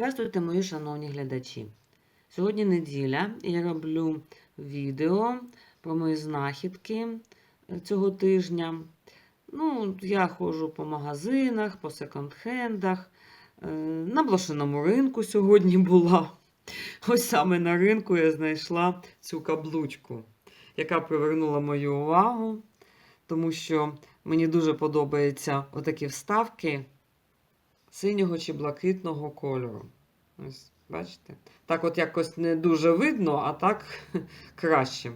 Здравствуйте, мої шановні глядачі. Сьогодні неділя, і я роблю відео про мої знахідки е, цього тижня. Ну, я ходжу по магазинах, по секонд-хендах. Е, На блошиному ринку сьогодні була. Ось саме на ринку я знайшла цю каблучку, яка привернула мою увагу, тому що мені дуже подобаються отакі вставки синього чи блакитного кольору. Ось, бачите? Так от якось не дуже видно, а так краще.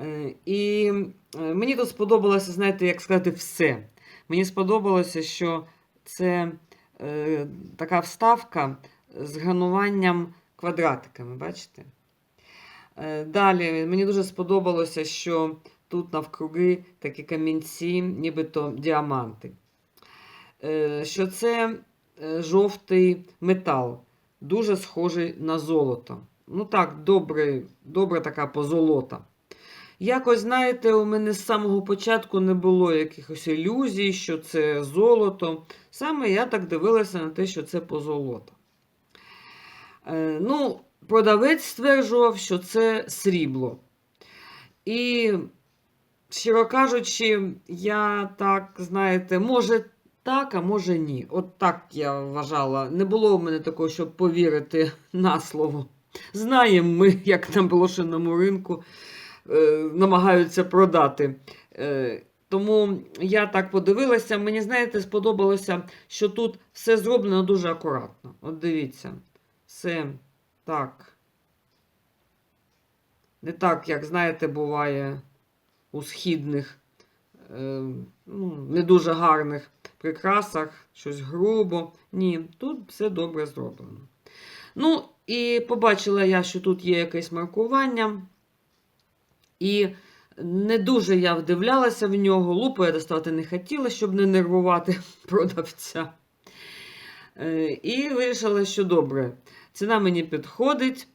Е, І е, мені тут сподобалося, знаєте, як сказати, все. Мені сподобалося, що це е, така вставка з грануванням квадратиками, бачите? Е, Далі мені дуже сподобалося, що тут навкруги такі камінці, нібито діаманти. Е, Що це е, жовтий метал, дуже схожий на золото. Ну так, добре, добра така позолота. Якось, знаєте, у мене з самого початку не було якихось ілюзій, що це золото. Саме я так дивилася на те, що це позолота. Е, ну, продавець стверджував, що це срібло. І, щиро кажучи, я так, знаєте, може так, а може ні. От так я вважала. Не було в мене такого, щоб повірити на слово. Знаємо ми, як на блошиному ринку е, намагаються продати. Е, тому я так подивилася. Мені, знаєте, сподобалося, що тут все зроблено дуже акуратно. От дивіться, все так. Не так, як, знаєте, буває у східних, е, ну, не дуже гарних прикрасах, щось грубо. Ні, тут все добре зроблено. Ну, і побачила я, що тут є якесь маркування. І не дуже я вдивлялася в нього. Лупу я доставати не хотіла, щоб не нервувати продавця. Е, І вирішила, що добре, ціна мені підходить.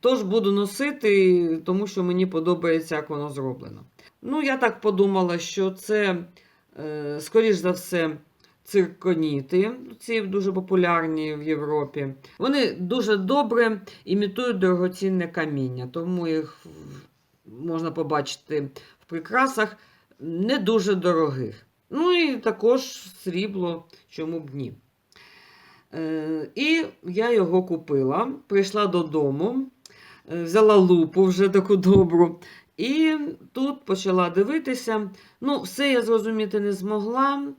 Тож буду носити, тому що мені подобається, як воно зроблено. Ну, я так подумала, що це, скоріш за все, цирконіти, ці дуже популярні в Європі. Вони дуже добре імітують дорогоцінне каміння, тому їх можна побачити в прикрасах не дуже дорогих. Ну і також срібло, чому б ні. Е, І я його купила, прийшла додому, е, взяла лупу вже таку добру. І тут почала дивитися. Ну, все я зрозуміти не змогла,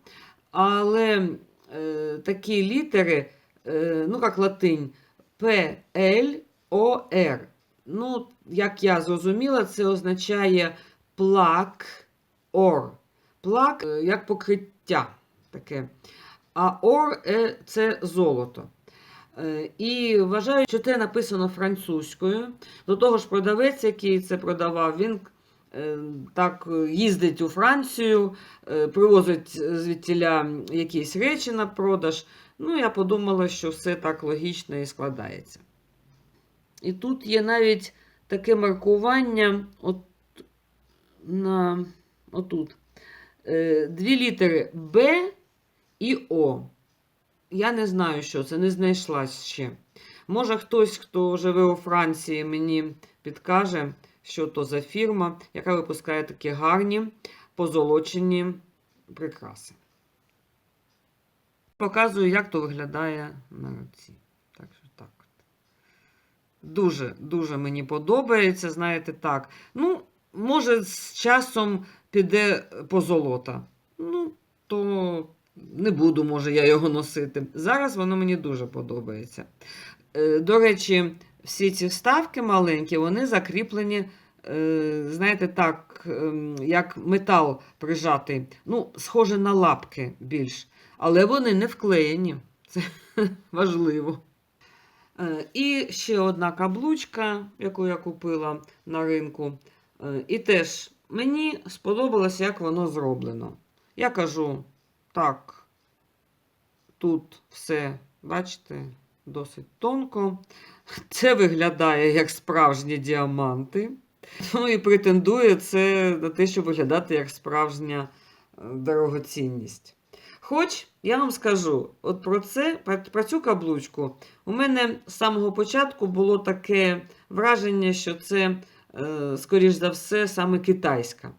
але е, такі літери, е, ну як латинь, П, Л, О, Р. Ну, як я зрозуміла, це означає плак ор. Плак е, як покриття таке. А ор е, це золото. Е, І вважаю, що це написано французькою. До того ж, продавець, який це продавав, він е, так їздить у Францію, е, привозить звідтіля якісь речі на продаж. Ну, я подумала, що все так логічно і складається. І тут є навіть таке маркування от на отут. Дві літери Б і О. Я не знаю, що це, не знайшла ще. Може, хтось, хто живе у Франції, мені підкаже, що то за фірма, яка випускає такі гарні позолочені прикраси. Показую, як то виглядає на руці. Так що так. Дуже, дуже мені подобається, знаєте, так. Ну, може, з часом піде позолота. Ну, то не буду, може, я його носити. Зараз воно мені дуже подобається. Е, До речі, всі ці вставки маленькі, вони закріплені, е, знаєте, так, ем, як метал прижатий. Ну, схоже на лапки більш. Але вони не вклеєні. Це важливо. Е, І ще одна каблучка, яку я купила на ринку. І теж мені сподобалося, як воно зроблено. Я кажу, так, тут все, бачите, досить тонко. Це виглядає як справжні діаманти. Ну і претендує це на те, щоб виглядати як справжня е, дорогоцінність. Хоч я вам скажу, от про це, про, цю каблучку, у мене з самого початку було таке враження, що це, е, скоріш за все, саме китайська.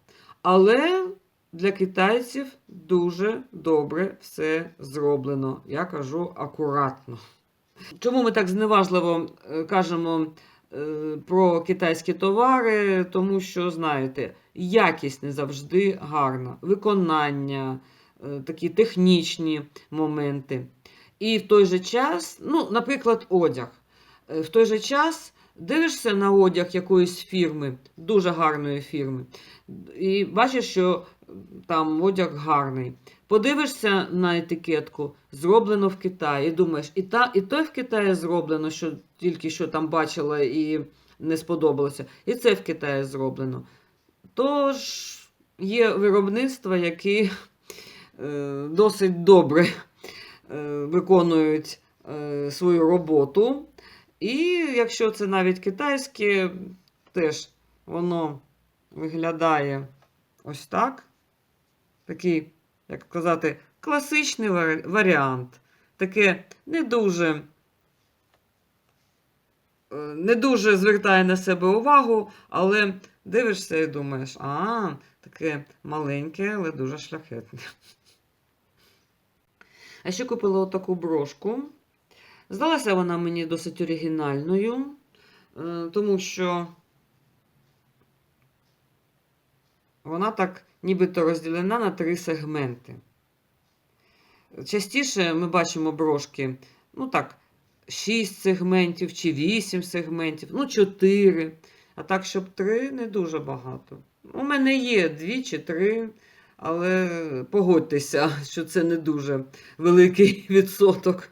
Але для китайців дуже добре все зроблено. Я кажу акуратно. Чому ми так зневажливо е, кажемо е, про китайські товари? Тому що, знаєте, якість не завжди гарна, виконання, е, такі технічні моменти. І в той же час, ну, наприклад, одяг. В той же час дивишся на одяг якоїсь фірми, дуже гарної фірми, і бачиш, що там одяг гарний. Подивишся на етикетку, зроблено в Китаї, і думаєш, і, та, і той в Китаї зроблено, що тільки що там бачила і не сподобалося, і це в Китаї зроблено. Тож є виробництва, які е, досить добре е, виконують е, свою роботу. І якщо це навіть китайське, теж воно виглядає ось так. Такий, як сказати, класичний варі- варіант. Таке не дуже, е, не дуже звертає на себе увагу, але дивишся і думаєш, а, таке маленьке, але дуже шляхетне. А ще купила отаку брошку. Здалася вона мені досить оригінальною, е, тому що вона так нібито розділена на три сегменти. Частіше ми бачимо брошки, ну так, 6 сегментів чи 8 сегментів, ну 4. А так, щоб 3, не дуже багато. У мене є 2 чи 3, але погодьтеся, що це не дуже великий відсоток.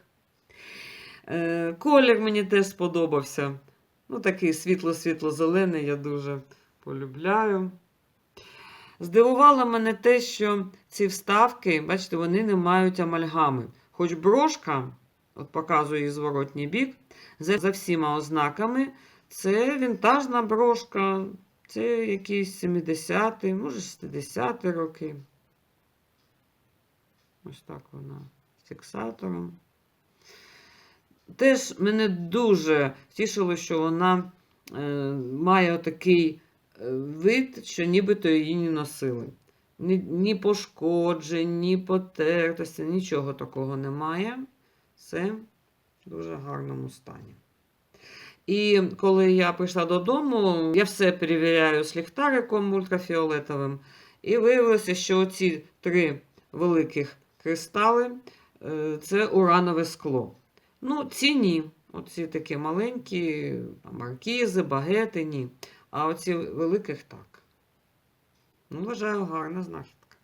Е, Колір мені теж сподобався. Ну, такий світло-світло-зелений, я дуже полюбляю. Здивувало мене те, що ці вставки, бачите, вони не мають амальгами. Хоч брошка, от показую її зворотній бік, за, всіма ознаками, це вінтажна брошка, це якісь 70-ті, може 60-ті роки. Ось так вона з фіксатором. Теж мене дуже тішило, що вона е, має такий е, вид, що нібито її не носили. Ні, ні пошкоджень, ні потертості, нічого такого немає. Все в дуже гарному стані. І коли я прийшла додому, я все перевіряю з ліхтариком ультрафіолетовим. І виявилося, що ці три великих кристали е, це уранове скло. Ну, ці ні. Оці такі маленькі, маркізи, багети, ні. А оці великих так. Ну, вважаю, гарна знахідка.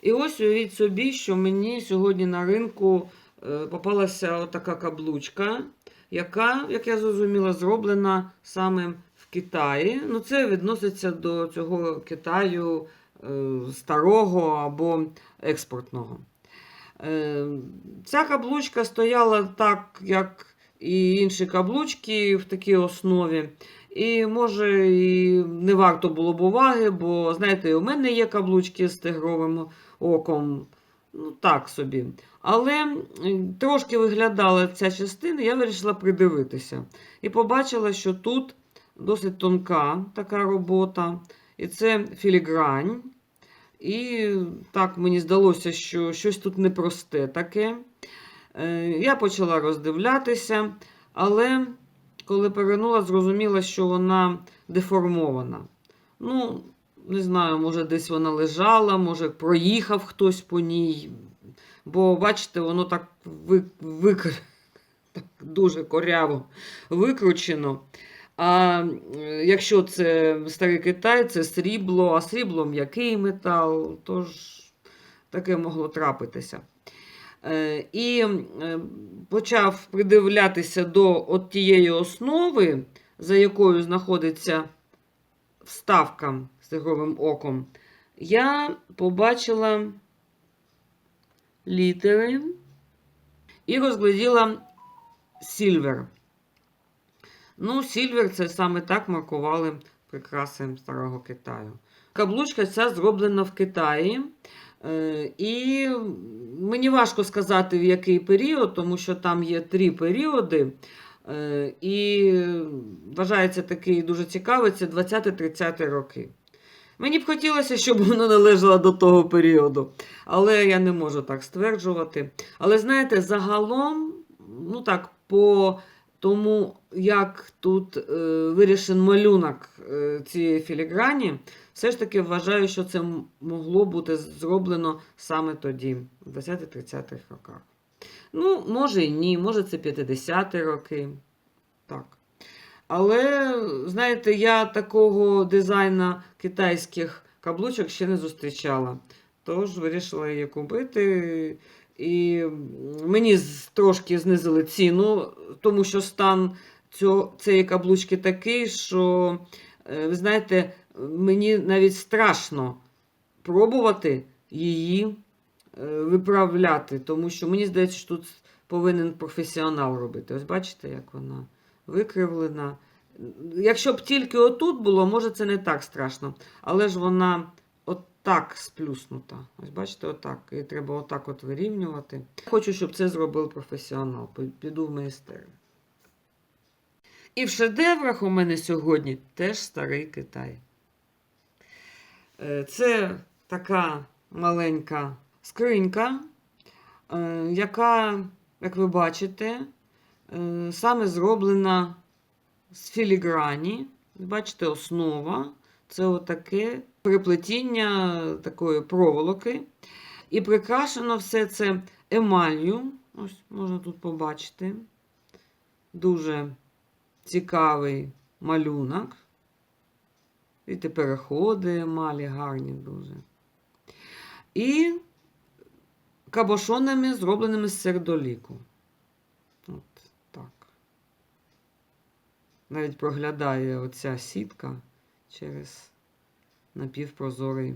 І ось уявіть собі, що мені сьогодні на ринку е, попалася така каблучка, яка, як я зрозуміла, зроблена саме в Китаї. Ну, це відноситься до цього Китаю е, старого або експортного. Е, Ця каблучка стояла так, як і інші каблучки в такій основі. І може і не варто було б уваги, бо, знаєте, у мене є каблучки з тигровим оком. Ну, так собі. Але трошки виглядала ця частина, я вирішила придивитися. І побачила, що тут досить тонка така робота. І це філігрань. І так мені здалося, що щось тут непросте таке. Е, Я почала роздивлятися, але коли перевернула, зрозуміла, що вона деформована. Ну, не знаю, може, десь вона лежала, може, проїхав хтось по ній. Бо, бачите, воно так, ви, викр... так дуже коряво викручено. А е, якщо це старий Китай, це срібло, а срібло м'який метал, тож таке могло трапитися. Е, І е, почав придивлятися до от тієї основи, за якою знаходиться вставка з тигровим оком, я побачила літери і розгляділа Сільвер. Ну, Сільвер це саме так маркували прикраси Старого Китаю. Каблучка ця зроблена в Китаї. Е, І мені важко сказати, в який період, тому що там є три періоди. Е, І вважається такий дуже цікавий, це 20-30 роки. Мені б хотілося, щоб воно належало до того періоду, але я не можу так стверджувати. Але знаєте, загалом, ну так, по тому, як тут е, вирішен малюнок е, цієї філіграні, все ж таки вважаю, що це могло бути зроблено саме тоді, в 20-30-х роках. Ну, може і ні, може це 50-ті роки. Так. Але, знаєте, я такого дизайна китайських каблучок ще не зустрічала. Тож вирішила її купити. І мені трошки знизили ціну, тому що стан цього, цієї каблучки такий, що, ви знаєте, мені навіть страшно пробувати її е, виправляти, тому що мені здається, що тут повинен професіонал робити. Ось бачите, як вона викривлена. Якщо б тільки отут було, може це не так страшно. Але ж вона отак сплюснута. Ось бачите, отак. І треба отак от вирівнювати. Хочу, щоб це зробив професіонал. Піду в майстерню. І в шедеврах у мене сьогодні теж старий Китай. Е, Це така маленька скринька, е, яка, як ви бачите, е, саме зроблена з філіграні. Бачите, основа це отаке переплетіння такої проволоки. І прикрашено все це емалью. Ось можна тут побачити. Дуже цікавий малюнок. І ті переходи емалі гарні дуже. І кабошонами, зробленими з сердоліку. От так. Навіть проглядає оця сітка через напівпрозорий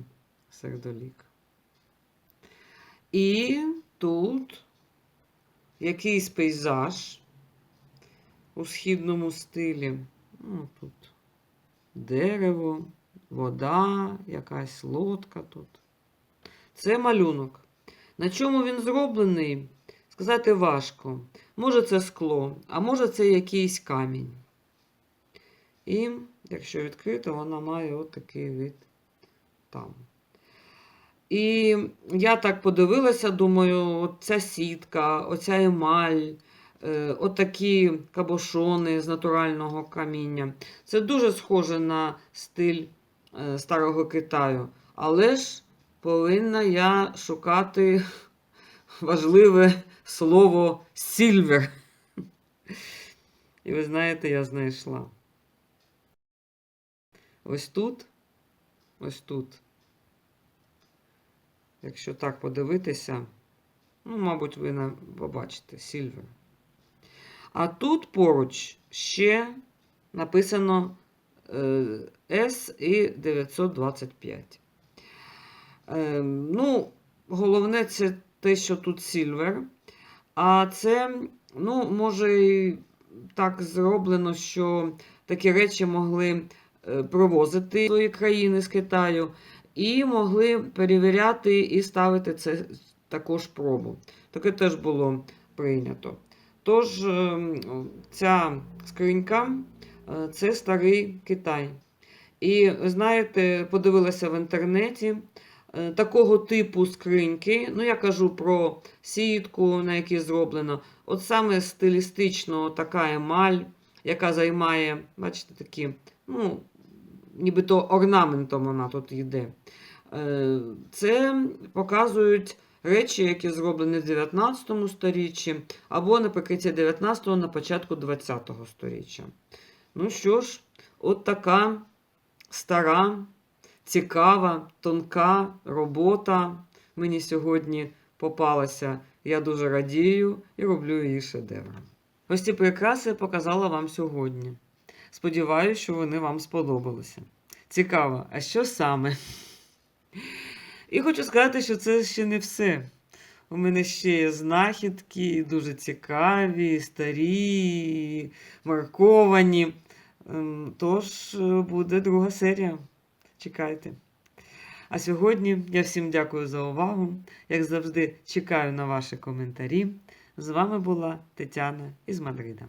сердолік. І тут якийсь пейзаж у східному стилі. Ну, тут дерево, вода, якась лодка тут. Це малюнок. На чому він зроблений, сказати важко. Може це скло, а може це якийсь камінь. І, якщо відкрито, вона має отакий вид там. І я так подивилася, думаю, от ця сітка, оця емаль, отакі кабошони з натурального каміння. Це дуже схоже на стиль е, старого Китаю. Але ж повинна я шукати важливе слово сільвер. І ви знаєте, я знайшла. Ось тут, ось тут. Якщо так подивитися, ну, мабуть, ви побачите сільвер. А тут поруч ще написано е, S і 925. Е, ну, головне, це те, що тут сільвер. А це, ну, може, і так зроблено, що такі речі могли е, провозити з свої країни з Китаю, і могли перевіряти і ставити це також пробу. Таке теж було прийнято. Тож, е, ця скринька е, це старий Китай. І знаєте, подивилася в інтернеті е, такого типу скриньки. Ну, я кажу про сітку, на якій зроблено. От саме стилістично така емаль, яка займає, бачите, такі, ну, нібито орнаментом вона тут йде. Це показують речі, які зроблені в 19 сторіччі, або наприкінці 19-го, на початку 20-го сторіччя. Ну що ж, от така стара, цікава, тонка робота мені сьогодні попалася. Я дуже радію і роблю її шедевром. Ось ці прикраси я показала вам сьогодні. Сподіваюсь, що вони вам сподобалися. Цікаво, а що саме? І хочу сказати, що це ще не все. У мене ще є знахідки, дуже цікаві, старі, марковані. Ем, Тож е, буде друга серія. Чекайте. А сьогодні я всім дякую за увагу. Як завжди, чекаю на ваші коментарі. З вами була Тетяна із Мадрида.